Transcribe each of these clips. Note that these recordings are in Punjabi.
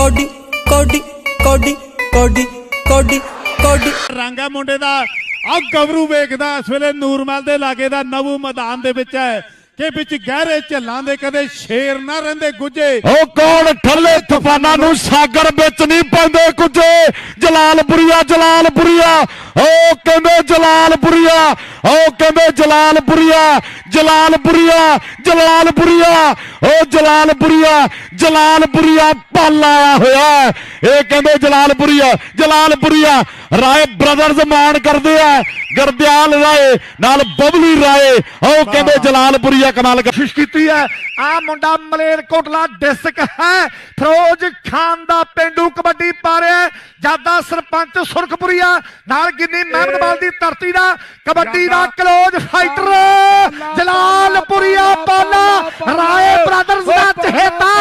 ਕੋਡੀ ਕੋਡੀ ਕੋਡੀ ਕੋਡੀ ਕੋਡੀ ਕੋਡੀ। ਰੰਗਾ ਮੁੰਡੇ ਦਾ ਆ ਗਬਰੂ ਵੇਖਦਾ ਇਸ ਵੇਲੇ ਨੂਰਮਲ ਦੇ ਲਾਗੇ ਦਾ ਨਵੂ ਮੈਦਾਨ ਦੇ ਵਿੱਚ ਹੈ। ਕਿ ਵਿੱਚ ਗਹਿਰੇ ਝੱਲਾਂ ਦੇ ਕਦੇ ਸ਼ੇਰ ਨਾ ਰਹਿੰਦੇ ਗੁੱਜੇ। ਉਹ ਕੌਣ ਠੱਲੇ ਤੂਫਾਨਾਂ ਨੂੰ ਸਾਗਰ ਵਿੱਚ ਨਹੀਂ ਪੈਂਦੇ ਕੁਝੇ ਜਲਾਲਪੁਰੀਆ ਜਲਾਲਪੁਰੀਆ। ਉਹ ਕਹਿੰਦੇ ਜਲਾਲਪੁਰੀਆ ਉਹ ਕਹਿੰਦੇ ਜਲਾਲਪੁਰੀਆ ਜਲਾਲਪੁਰੀਆ ਜਲਾਲਪੁਰੀਆ। ਉਹ ਜਲਾਲਪੁਰੀਆ ਜਲਾਲਪੁਰੀਆ ਪਲ ਆਇਆ ਹੋਇਆ ਇਹ ਕਹਿੰਦੇ ਜਲਾਲਪੁਰੀਆ ਜਲਾਲਪੁਰੀਆ। ਰਾਏ ਬ੍ਰਦਰਜ਼ ਮਾਣ ਕਰਦੇ ਆ। ਗਰਦਿਆਲ ਰਾਏ ਨਾਲ ਬਬਲੀ ਰਾਏ ਉਹ ਕਹਿੰਦੇ ਜਲਾਲਪੁਰੀਆ ਕਮਾਲ ਕਰ ਕੋਸ਼ਿਸ਼ ਕੀਤੀ ਹੈ। ਆ ਮੁੰਡਾ ਮਲੇਰ ਕੋਟਲਾ ਡਿਸਕ ਹੈ। ਫਿਰੋਜ਼ ਖਾਨ ਦਾ ਪਿੰਡੂ ਕਬੱਡੀ ਪਾ ਰਿਹਾ ਹੈ। ਜਾਦਾ ਸਰਪੰਚ ਸੁਰਖਪੁਰੀਆ ਨਾਲ ਗਿੰਨੀ ਮਹਿਮਦਵਾਲ ਦੀ ਧਰਤੀ ਦਾ। ਕਬੱਡੀ ਦਾ close fighter Jalalpuria Pala. Rai brothers ਦਾ ਚਹੇਤਾ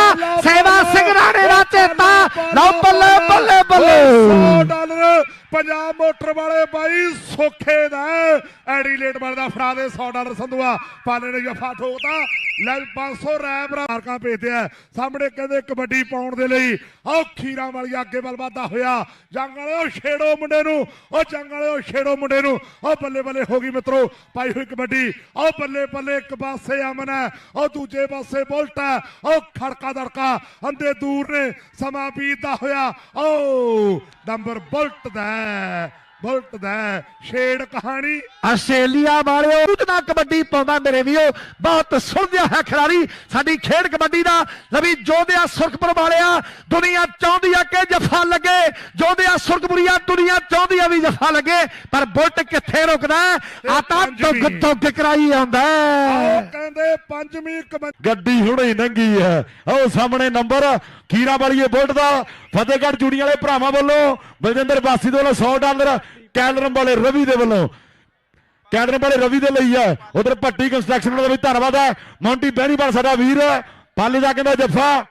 ਸੇਵਾ ਸਿੰਘ ਰਾਣੇ ਦਾ ਚੇਤਾ ਲਓ ਬੱਲੇ ਬੱਲੇ 100 ਬੱਲੇ ਡਾਲਰ। ਪੰਜਾਬ ਮੋਟਰ ਵਾਲੇ ਬਾਈ ਸੋਖੇ ਦਾ ਐਡੀਲੇਟ ਬਣਦਾ, ਫੜਾ ਦੇ 100 ਡਾਲਰ ਸੰਧੂਆ। ਪਾਲੇ ਨੇ ਜਫਾ ਠੋਕਦਾ ਲੈ 500 ਰੈਪ ਮਾਰਕਾਂ ਭੇਜਦੇ ਸਾਹਮਣੇ ਕਹਿੰਦੇ ਕਬੱਡੀ ਪਾਉਣ ਦੇ ਲਈ। ਆਹ ਖੀਰਾਂ ਵਾਲੀ ਅੱਗੇ ਵੱਲ ਵਾਧਾ ਹੋਇਆ। ਜੰਗ ਵਾਲੇ ਉਹ ਛੇੜੋ ਮੁੰਡੇ ਨੂੰ। ਉਹ ਜੰਗ ਵਾਲੇ ਛੇੜੋ ਮੁੰਡੇ ਨੂੰ। ਉਹ ਬੱਲੇ ਬੱਲੇ ਹੋ ਗਈ ਮਿੱਤਰੋ, ਪਾਈ ਹੋਈ ਕਬੱਡੀ। ਉਹ ਬੱਲੇ ਬੱਲੇ ਇੱਕ ਪਾਸੇ ਅਮਨ ਹੈ, ਉਹ ਦੂਜੇ ਪਾਸੇ ਬੁਲਟ ਹੈ। ਉਹ ਖੜਕਾ ਦੜਕਾ ਅੰਦੇ ਦੂਰ ਨੇ। ਸਮਾਂ ਬੀਤਦਾ ਹੋਇਆ। ਓ ਨੰਬਰ ਬੁਲਟ ਦਾ ਬੁਲਟ ਦਾ। ਛੇੜ ਕਹਾਣੀ ਆਸਟ੍ਰੇਲੀਆ ਵਾਲਿਓ ਉਹਦਾ ਕਬੱਡੀ ਪਾਉਂਦਾ ਮੇਰੇ ਵੀਓ ਬਹੁਤ ਸੁਲਝਿਆ ਹੈ ਖਿਡਾਰੀ ਸਾਡੀ ਖੇਡ ਕਬੱਡੀ ਦਾ ਲਵੀ ਜੋਧਿਆ ਸੁਰਖਪੁਰ ਵਾਲਿਆ ਦੁਨੀਆ ਚਾਹੁੰਦੀ ਆ ਕਿ ਜਫਾ ਲੱਗੇ ਜੋਧਿਆ ਸੁਰਖਪੁਰੀਆ ਦੁਨੀਆ ਚਾਹੁੰਦੀ ਆ ਵੀ ਜਫਾ ਲੱਗੇ ਪਰ ਬੁੱਟ ਕਿੱਥੇ ਰੁਕਦਾ? ਆ ਤਾਂ। ਦੁੱਗ ਦੁੱਗ ਕਰਾਈ ਆਉਂਦਾ। ਕਹਿੰਦੇ ਪੰਜਵੀਂ ਕਬੱਡੀ ਗੱਡੀ ਹੁਣੇ ਲੰਗੀ ਹੈ ਉਹ ਸਾਹਮਣੇ ਨੰਬਰ ਖੀਰਾ ਵਾਲੀਏ ਬੁਲਟ ਦਾ। ਫਤਿਹਗੜ੍ਹ ਜੁੜੀ ਵਾਲੇ ਭਰਾਵਾਂ ਵੱਲੋਂ ਬਲਜਿੰਦਰ ਬਾਸੀ ਦੇ ਵੱਲੋਂ 100 ਡਾਲਰ, ਕੈਲਰਮ ਵਾਲੇ ਰਵੀ ਦੇ ਵੱਲੋਂ। ਕੈਲਰਮ ਵਾਲੇ ਰਵੀ ਦੇ ਲਈ ਹੈ। ਉਧਰ ਭੱਟੀ ਕੰਸਟਰਕਸ਼ਨ ਦਾ ਵੀ ਧੰਨਵਾਦ ਹੈ। ਮੌਂਟੀ ਬੈਣੀਵਾਲ ਸਾਡਾ ਵੀਰ। ਹੈ ਪਾਲੀ ਦਾ ਕਹਿੰਦਾ ਜੱਫਾ।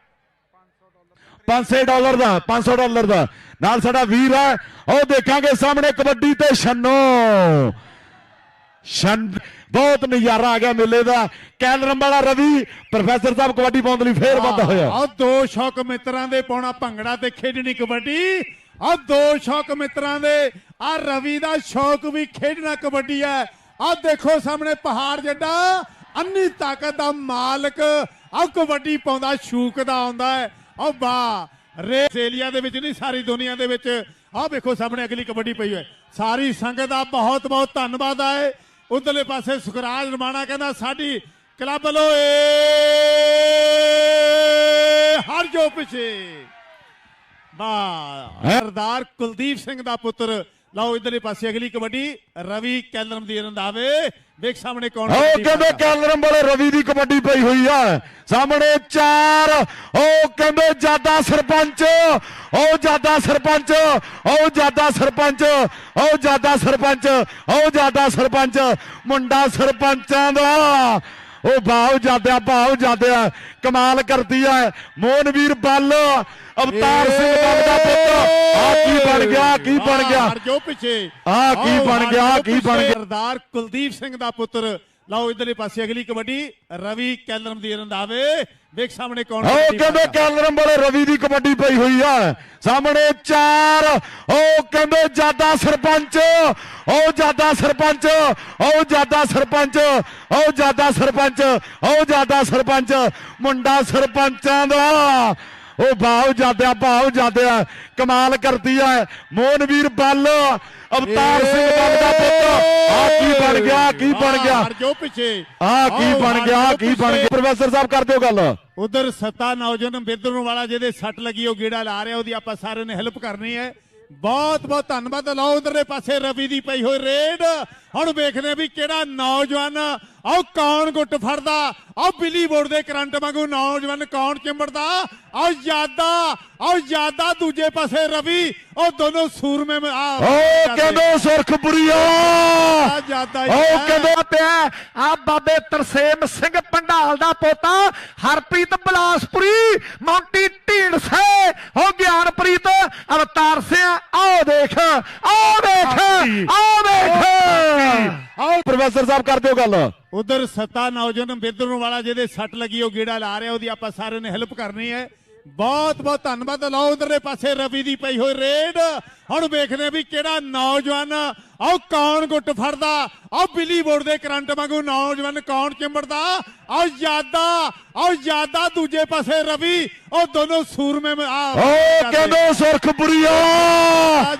500 ਡਾਲਰ ਦਾ 500 ਡਾਲਰ ਦਾ। ਨਾਲ ਸਾਡਾ ਵੀਰ ਹੈ। ਉਹ ਦੇਖਾਂਗੇ ਸਾਹਮਣੇ ਕਬੱਡੀ ਤੇ ਛੰਨੋ। ਸ਼ਨ ਬਹੁਤ ਨਜ਼ਾਰਾ ਆ ਗਿਆ ਮੇਲੇ ਦਾ। ਕੈਲਰਮ ਵਾਲਾ ਰਵੀ, ਪ੍ਰੋਫੈਸਰ ਸਾਹਿਬ ਕਬੱਡੀ ਪਾਉਣ ਲਈ ਫੇਰ ਵਾਧਾ ਹੋਇਆ। ਆ ਦੋ ਸ਼ੌਕ ਮਿੱਤਰਾਂ ਦੇ ਪਾਉਣਾ ਭੰਗੜਾ ਤੇ ਖੇਡਣੀ ਕਬੱਡੀ। ਆ ਦੋ ਸ਼ੌਕ ਮਿੱਤਰਾਂ ਦੇ ਆ ਰਵੀ ਦਾ ਸ਼ੌਕ ਵੀ ਖੇਡਣਾ ਕਬੱਡੀ ਹੈ। ਆ ਦੇਖੋ ਸਾਹਮਣੇ ਪਹਾੜ ਜੱਡਾ, ਅੰਨੀ ਤਾਕਤ ਦਾ ਮਾਲਕ। ਆ ਕਬੱਡੀ ਪਾਉਂਦਾ ਸ਼ੂਕ ਦਾ ਆਉਂਦਾ ਹੈ। ਆ ਵਾਹ ਰੇ ਆਸਟ੍ਰੇਲੀਆ ਦੇ ਵਿੱਚ ਨਹੀਂ, ਸਾਰੀ ਦੁਨੀਆ ਦੇ ਵਿੱਚ। ਆ ਵੇਖੋ ਸਾਹਮਣੇ ਅਗਲੀ ਕਬੱਡੀ ਪਈ ਹੈ। ਸਾਰੀ ਸੰਗਤ ਦਾ ਬਹੁਤ ਬਹੁਤ ਧੰਨਵਾਦ ਆਏ ਉਧਰਲੇ ਪਾਸੇ ਸੁਖਰਾਜ ਰਮਾਣਾ ਕਹਿੰਦਾ ਸਾਡੀ ਕਲੱਬ ਵੱਲੋਂ ਏ ਹਰ ਜੋ ਪਿਛੇ। ਵਾਹ ਸਰਦਾਰ ਕੁਲਦੀਪ ਸਿੰਘ ਦਾ ਪੁੱਤਰ ਲਓ ਇਧਰਲੇ ਪਾਸੇ ਅਗਲੀ ਕਬੱਡੀ ਰਵੀ ਕੈਲਰਮ ਦੀ ਰੰਦਾਵੇ ਵੇਖ ਸਾਹਮਣੇ ਕੌਣ ਉਹ ਕਬੱਡੀ ਕਹਿੰਦੇ। ਕੈਲਰਮ ਵਾਲੇ ਰਵੀ ਦੀ ਕਬੱਡੀ ਪਈ ਹੋਈ ਆ। ਸਾਹਮਣੇ ਚਾਰ ਉਹ ਕਹਿੰਦੇ ਜਾਦਾ ਸਰਪੰਚ ਉਹ ਜਾਦਾ ਸਰਪੰਚ ਉਹ ਜਾਦਾ ਸਰਪੰਚ ਉਹ ਜਾਦਾ ਸਰਪੰਚ ਉਹ ਜਾਦਾ ਸਰਪੰਚ। ਮੁੰਡਾ ਸਰਪੰਚਾਂ ਦਾ ਉਹ ਬਾਉ ਜਾਦਿਆ ਬਾਉ ਜਾਦਿਆ ਕਮਾਲ ਕਰਦੀ ਆ ਮੋਹਨਵੀਰ ਬੱਲ ਅਵਤਾਰ ਸਿੰਘ ਬੱਲ ਦਾ ਪੁੱਤ। ਆ ਕੀ ਬਣ ਗਿਆ ਕੀ ਬਣ ਗਿਆ? ਜੋ ਪਿੱਛੇ। ਆਹ ਕੀ ਬਣ ਗਿਆ, ਕੀ ਬਣ ਗਿਆ। ਸਰਦਾਰ ਕੁਲਦੀਪ ਸਿੰਘ ਦਾ ਪੁੱਤਰ ਲਓ ਇਧਰਲੇ ਪਾਸੇ ਅਗਲੀ ਕਬੱਡੀ ਰਵੀ ਕੈਲਰਮ ਦੀ ਰੰਦਾਵੇ ਵੇਖ ਸਾਹਮਣੇ ਕੌਣ ਉਹ ਕਹਿੰਦੇ। ਕੈਲਰਮ ਵਾਲੇ ਰਵੀ ਦੀ ਕਬੱਡੀ ਪਈ ਹੋਈ ਆ। ਸਾਹਮਣੇ ਚਾਰ ਉਹ ਕਹਿੰਦੇ ਜਾਦਾ ਸਰਪੰਚ ਉਹ ਜਾਦਾ ਸਰਪੰਚ ਉਹ ਜਾਦਾ ਸਰਪੰਚ ਉਹ ਜਾਦਾ ਸਰਪੰਚ ਉਹ ਜਾਦਾ ਸਰਪੰਚ। ਮੁੰਡਾ ਸਰਪੰਚਾਂ ਦਾ ਉਹ ਬਾਉ ਜਾਦਿਆ ਬਾਉ ਜਾਦਿਆ। ਕਮਾਲ ਕਰਦੀ ਆ। ਮੋਹਨਵੀਰ ਬੱਲ ਅਵਤਾਰ ਸਿੰਘ ਬੱਲ ਦਾ ਪੁੱਤ। ਆ ਕੀ ਬਣ ਗਿਆ ਕੀ ਬਣ ਗਿਆ? ਹਰ ਜੋ ਪਿੱਛੇ। ਆ ਕੀ ਬਣ ਗਿਆ ਕੀ ਬਣ। ਗਿਆ? ਪ੍ਰੋਫੈਸਰ ਸਾਹਿਬ ਕਰ ਦਿਓ ਗੱਲ। ਉਧਰ ਸੱਤਾ ਨੌਜਵਾਨ ਬਿਰਦਰੂ ਵਾਲਾ ਜਿਹਦੇ ਸੱਟ ਲੱਗੀ ਉਹ ਗੇੜਾ ਲਾ ਰਿਹਾ ਉਹਦੀ ਆਪਾਂ ਸਾਰਿਆਂ ਨੇ ਹੈਲਪ ਕਰਨੀ ਹੈ। ਬਹੁਤ ਬਹੁਤ ਧੰਨਵਾਦ। ਲਓ ਉਧਰਲੇ ਪਾਸੇ ਰਵੀ ਦੀ ਪਈ ਹੋਈ ਰੇਡ ਹੁਣ ਵੇਖਦੇ ਵੀ ਕਿਹੜਾ ਨੌਜਵਾਨ ਆਹ ਕੌਣ ਗੁੱਟ ਫੜਦਾ? ਆਹ ਬਿੱਲੀ ਬੋਰਡ ਦੇ ਕਰੰਟ ਵਾਂਗੂ ਨੌਜਵਾਨ ਕੌਣ ਚਿੰਬੜਦਾ? ਆਹ ਯਾਦਾ ਆਹ ਯਾਦਾ ਦੂਜੇ ਪਾਸੇ ਰਵੀ ਉਹ ਦੋਨੋਂ ਸੂਰਮੇ ਆ ਓ ਕਹਿੰਦੇ ਸੁਰਖਪੁਰੀਆ ਯਾਦਾ ਓ ਕਹਿੰਦੇ ਪਿਆ ਆ ਬਾਬੇ ਤਰਸੇਮ ਸਿੰਘ ਪੰਡਾਲ ਦਾ ਪੋਤਾ ਹਰਪ੍ਰੀਤ ਬਲਾਸਪੁਰੀ ਮੌਂਟੀ ਢੀਂਡਸੇ ਹੋ ਗਿਆਨਪ੍ਰੀਤ ਅਵਤਾਰ ਸਿੰਘ ਆਓ ਦੇਖ ਆਓ ਦੇਖ ਆਓ ਦੇਖ। ਆਓ ਪ੍ਰੋਫੈਸਰ ਸਾਹਿਬ ਕਰ ਦਿਓ ਗੱਲ। ਉਧਰ ਸੱਤਾ ਨੌਜਵਾਨ ਬਿਰਦਰੂ ਵਾਲਾ ਜਿਹਦੇ ਸੱਟ ਲੱਗੀ ਉਹ ਗੇੜਾ ਲਾ ਰਿਹਾ ਉਹਦੀ ਆਪਾਂ ਸਾਰਿਆਂ ਨੇ ਹੈਲਪ ਕਰਨੀ ਹੈ। ਬਹੁਤ ਬਹੁਤ ਧੰਨਵਾਦ। ਲਓ ਉਧਰਲੇ ਪਾਸੇ ਰਵੀ ਦੀ ਪਈ ਹੋਈ ਰੇਡ ਹੁਣ ਵੇਖਦੇ ਆ ਵੀ ਕਿਹੜਾ ਨੌਜਵਾਨ ਆਹ ਕੌਣ ਗੁੱਟ ਫੜਦਾ? ਆਹ ਬਿੱਲੀ ਬੋਰਡ ਦੇ ਕਰੰਟ ਵਾਂਗੂ ਨੌਜਵਾਨ ਕੌਣ ਚਿੰਬੜਦਾ? ਆਹ ਯਾਦਾ ਆਹ ਯਾਦਾ ਦੂਜੇ ਪਾਸੇ ਰਵੀ ਉਹ ਦੋਨੋਂ ਸੂਰਮੇ ਓ ਕਹਿੰਦੇ ਸੁਰਖਪੁਰੀਆ।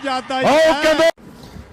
ਯਾਦਾ ਓ। ਕਹਿੰਦੇ